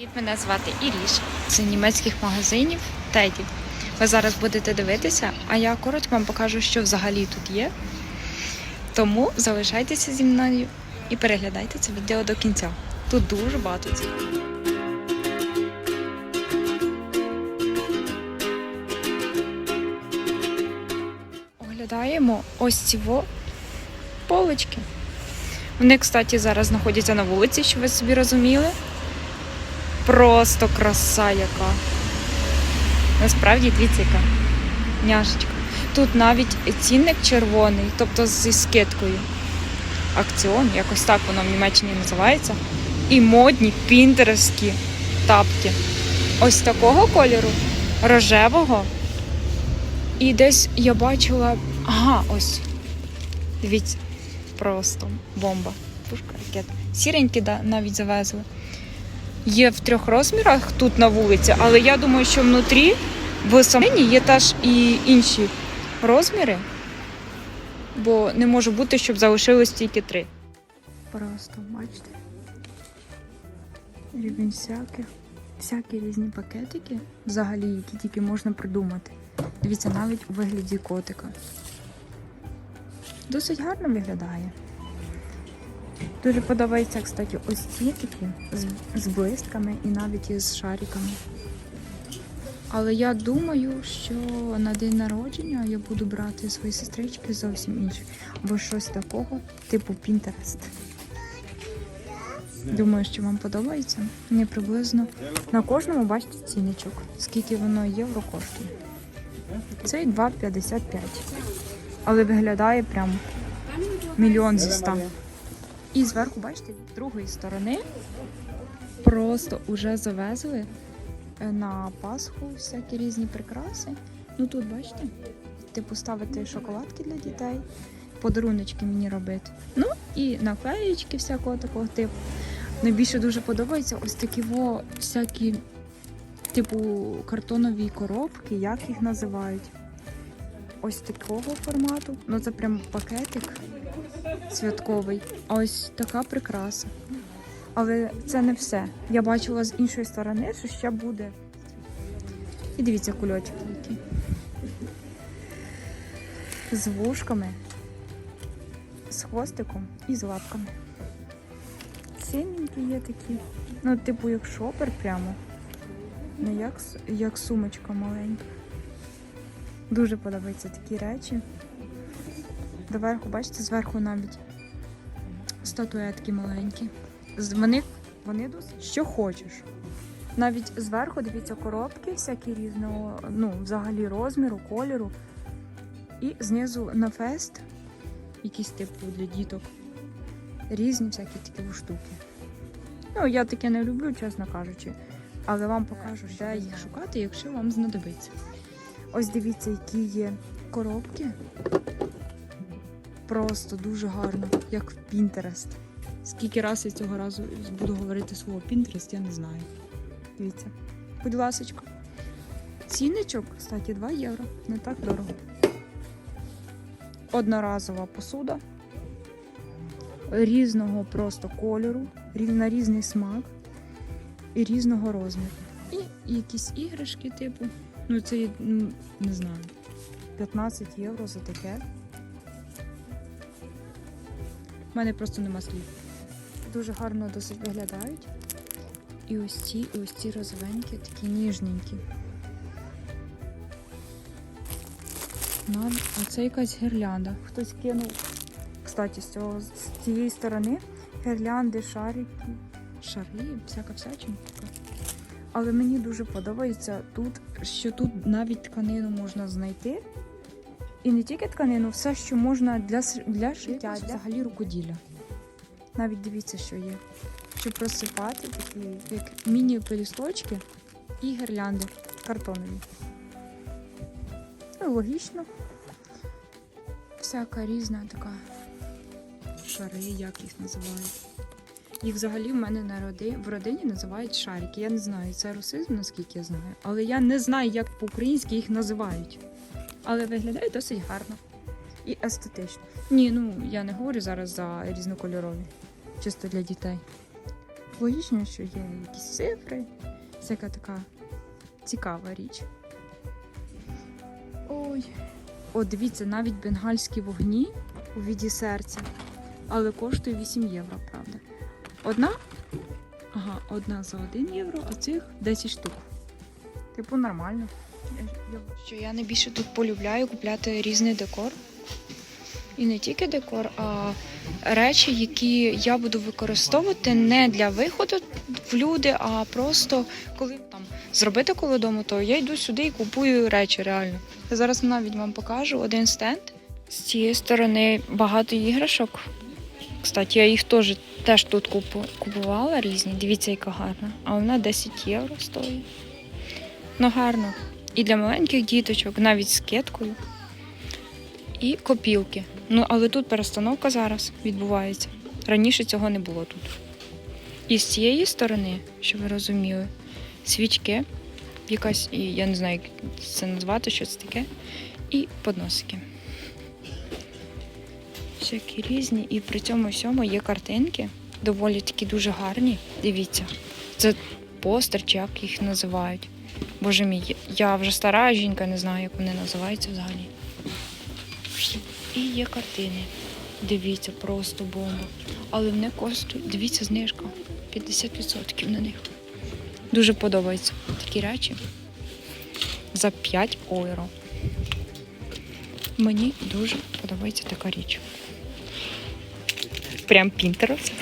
Привіт, мене звати Іріш. Це німецьких магазинів Теді. Ви зараз будете дивитися, а я коротко вам покажу, що взагалі тут є. Тому залишайтеся зі мною і переглядайте це відео до кінця. Тут дуже багато цього. Оглядаємо ось ці полочки. Вони, кстати, зараз знаходяться на вулиці, щоб ви собі розуміли. Просто краса яка. Насправді дивіться яка няшечка. Тут навіть цінник червоний, тобто зі скидкою. Акціон, якось так воно в Німеччині називається. І модні пінтерські тапки. Ось такого кольору, рожевого. І десь я бачила. Ага, ось. Дивіться, просто бомба. Пушка ракета. Сіренькі навіть завезли. Є в трьох розмірах тут на вулиці, але я думаю, що внутрі в самені є теж і інші розміри, бо не може бути, щоб залишилось тільки три. Просто бачите. Рівень всяких, всякі різні пакетики, взагалі, які тільки можна придумати. Дивіться, навіть у вигляді котика. Досить гарно виглядає. Дуже подобається, кстати, ось ці такі з, з блистками і навіть із шариками. Але я думаю, що на день народження я буду брати свої сестрички зовсім інші. Або щось такого, типу Pinterest. Думаю, що вам подобається. Мені приблизно на кожному бачите цінничок, скільки воно євро коштує. Цей 2,55. Але виглядає прям мільйон зі ста. І зверху, бачите, з другої сторони просто вже завезли е, на Пасху всякі різні прикраси. Ну тут, бачите, типу ставити шоколадки для дітей, подаруночки мені робити. Ну і наклеєчки всякого такого типу. Найбільше дуже подобається ось такі во всякі, типу, картонові коробки, як їх називають. Ось такого формату. Ну це прям пакетик святковий. А ось така прикраса. Але це не все. Я бачила з іншої сторони, що ще буде. І дивіться кульочки які. З вушками, з хвостиком і з лапками. Цінненькі є такі. Ну, типу, як шопер прямо. Не як, як сумочка маленька. Дуже подобаються такі речі. Доверху, бачите, зверху навіть статуетки маленькі. Вони, вони досить що хочеш. Навіть зверху, дивіться, коробки всякі різного, ну, взагалі розміру, кольору. І знизу на фест, якісь типу для діток. Різні всякі такі штуки. Ну, я таке не люблю, чесно кажучи. Але вам покажу, де їх шукати, якщо вам знадобиться. Ось дивіться, які є коробки. Просто дуже гарно, як в Pinterest. Скільки разів я цього разу буду говорити слово Pinterest, я не знаю. Дивіться. Будь ласочка. Цінничок, кстати, 2 євро. Не так дорого. Одноразова посуда. Різного просто кольору, на різний смак і різного розміру. І якісь іграшки, типу. Ну, це не знаю. 15 євро за таке. У мене просто нема слів. Дуже гарно досить виглядають. І ось ці, і ось ці розовенькі, такі ніжненькі. Ну, а це якась гірлянда. Хтось кинув. Кстати, з, цього, з цієї сторони гірлянди, шарики, шари, всяка всячинка. Але мені дуже подобається тут, що тут навіть тканину можна знайти. І не тільки тканину, все, що можна для, для шиття, для взагалі рукоділля. Навіть дивіться, що є. Щоб просипати такі, як міні-пелісточки і гірлянди картонові. Ну, логічно. Всяка різна така шари, як їх називають. Їх взагалі в мене на роди... в родині називають шарики. Я не знаю, це русизм, наскільки я знаю. Але я не знаю, як по-українськи їх називають. Але виглядає досить гарно і естетично. Ні, ну я не говорю зараз за різнокольорові, чисто для дітей. логічно, що є якісь цифри, всяка така цікава річ. Ой. О, дивіться, навіть бенгальські вогні у віді серця, але коштує 8 євро, правда. Одна? Ага, одна за 1 євро, а цих 10 штук. Типу нормально. Що я найбільше тут полюбляю купляти різний декор. І не тільки декор, а речі, які я буду використовувати не для виходу в люди, а просто коли там зробити коло дому, то я йду сюди і купую речі реально. Зараз навіть вам покажу один стенд. З цієї сторони багато іграшок. Кстати, я їх теж, теж тут купу- купувала різні. Дивіться, яка гарна. А вона 10 євро стоїть. Ну гарно. І для маленьких діточок, навіть з кеткою. І копілки. Ну, але тут перестановка зараз відбувається. Раніше цього не було тут. І з цієї сторони, щоб ви розуміли, свічки, якась, і я не знаю, як це назвати, що це таке, і подносики. Всякі різні, і при цьому всьому є картинки, доволі такі дуже гарні. Дивіться, це постер, чи як їх називають. Боже мій, я вже стара жінка, не знаю, як вони називаються взагалі. І є картини. Дивіться, просто бомба. Але вони коштують, дивіться, знижка. 50% на них. Дуже подобаються такі речі. За 5 євро. Мені дуже подобається така річ. Прям Pinterest.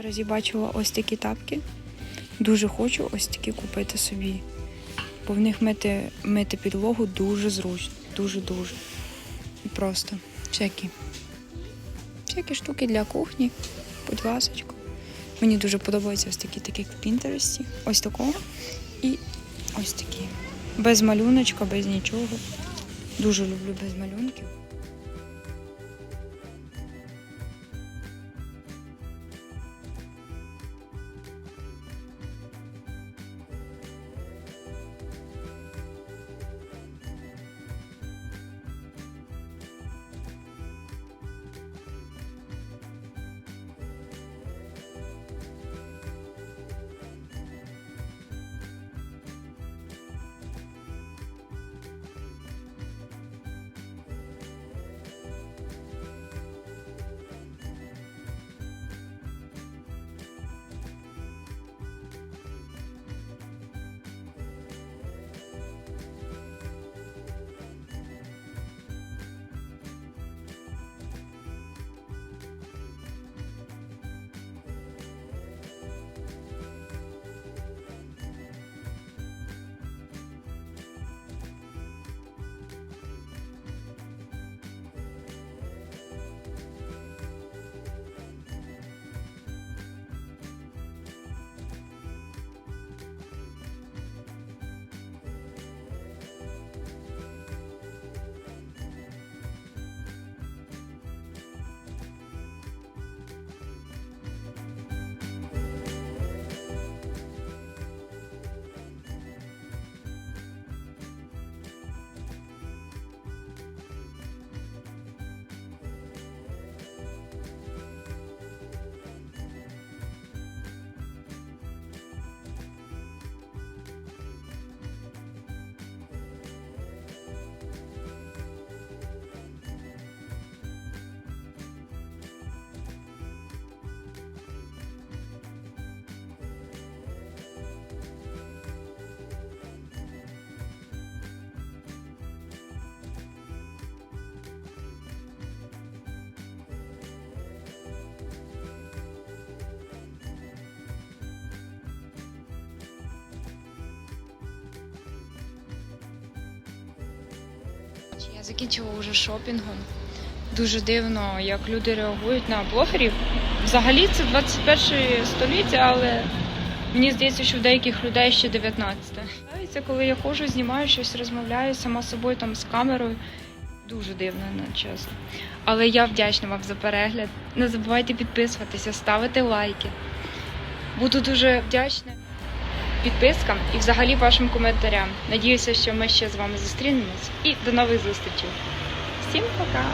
Зараз я бачила ось такі тапки. Дуже хочу ось такі купити собі. Бо в них мити, мити підлогу дуже зручно. Дуже-дуже. І просто всякі. Всякі штуки для кухні, будь ласочка. Мені дуже подобаються ось такі, такі в Пінтересті. Ось такого. І ось такі. Без малюночка, без нічого. Дуже люблю без малюнків. Я закінчила вже шопінгом. Дуже дивно, як люди реагують на блогерів. Взагалі це 21 століття, але мені здається, що в деяких людей ще 19. Це коли я ходжу, знімаю щось, розмовляю сама собою там з камерою. Дуже дивно, ну, чесно. Але я вдячна вам за перегляд. Не забувайте підписуватися, ставити лайки. Буду дуже вдячна підпискам і взагалі вашим коментарям. Надіюся, що ми ще з вами зустрінемось. І до нових зустрічей. Всім пока!